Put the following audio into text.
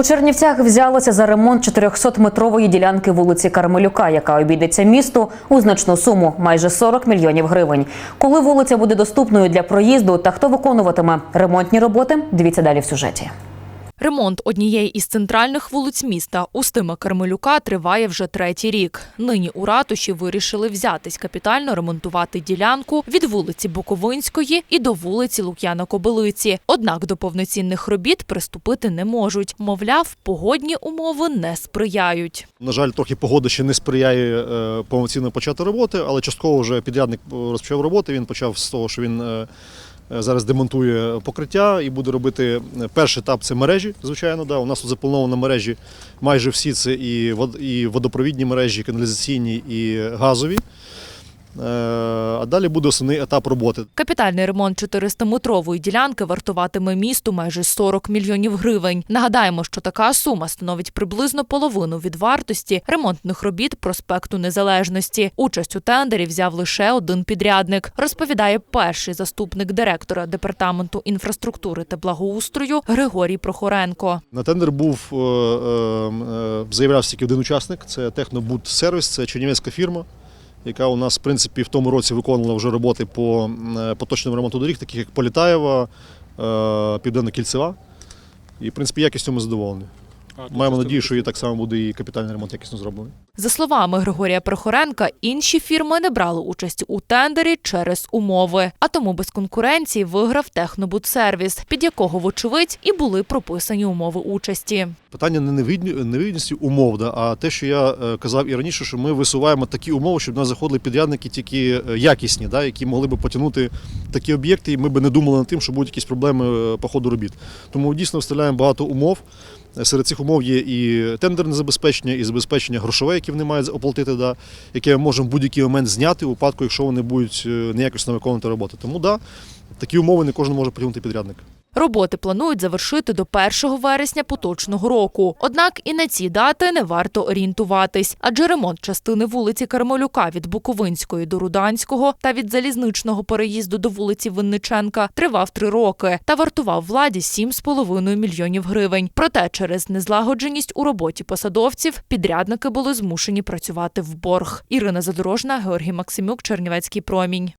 У Чернівцях взялося за ремонт 400-метрової ділянки вулиці Кармелюка, яка обійдеться місту у значну суму майже 40 мільйонів гривень. Коли вулиця буде доступною для проїзду та хто виконуватиме ремонтні роботи, дивіться далі в сюжеті. Ремонт однієї із центральних вулиць міста Устима Кармелюка триває вже третій рік. Нині у ратуші вирішили взятись капітально ремонтувати ділянку від вулиці Буковинської і до вулиці Лук'яна Кобилиці. Однак до повноцінних робіт приступити не можуть. Мовляв, погодні умови не сприяють. На жаль, трохи погода ще не сприяє е, повноцінно почати роботи, але частково вже підрядник е, розпочав роботи. Він почав з того, що він е, зараз демонтує покриття і буде робити е, перший етап це мережі. Звичайно, да. у нас тут заплановано мережі майже всі це і водопровідні мережі, і каналізаційні і газові. Е, А далі буде основний етап роботи. Капітальний ремонт 400-метрової ділянки вартуватиме місту майже 40 мільйонів гривень. Нагадаємо, що така сума становить приблизно половину від вартості ремонтних робіт проспекту Незалежності. Участь у тендері взяв лише один підрядник. Розповідає перший заступник директора департаменту інфраструктури та благоустрою Григорій Прохоренко. На тендер був е, е, заявлявся тільки один учасник. Це Технобуд Сервіс, це чернівецька фірма, яка у нас в принципі в тому році виконувала вже роботи по е, поточному ремонту доріг, таких як Політаєва, е, Південно-Кільцева. І в принципі якістю ми задоволені. Маємо надію, що і так само буде і капітальний ремонт якісно зроблений. За словами Григорія Прохоренка, інші фірми не брали участі у тендері через умови. А тому без конкуренції виграв Технобудсервіс, під якого, вочевидь, і були прописані умови участі. Питання не невигідні- умов, да, а те, що я е, казав і раніше, що ми висуваємо такі умови, щоб нас заходили підрядники тільки е, якісні, да, які могли би потягнути такі об'єкти, і ми б не думали над тим, що будуть якісь проблеми е, по ходу робіт. Тому дійсно вставляємо багато умов. Серед цих умов є і тендерне забезпечення, і забезпечення грошове, яке вони мають оплатити, да, яке ми можемо в будь-який момент зняти у випадку, якщо вони будуть е, неякісно виконувати роботи. Тому да, такі умови не кожен може потягнути підрядник. Роботи планують завершити до 1 вересня поточного року. Однак і на ці дати не варто орієнтуватись, адже ремонт частини вулиці Кармелюка від Буковинської до Руданського та від залізничного переїзду до вулиці Винниченка тривав три роки та вартував владі 7,5 мільйонів гривень. Проте через незлагодженість у роботі посадовців підрядники були змушені працювати в борг. Ірина Задорожна, Георгій Максимюк, Чернівецький промінь.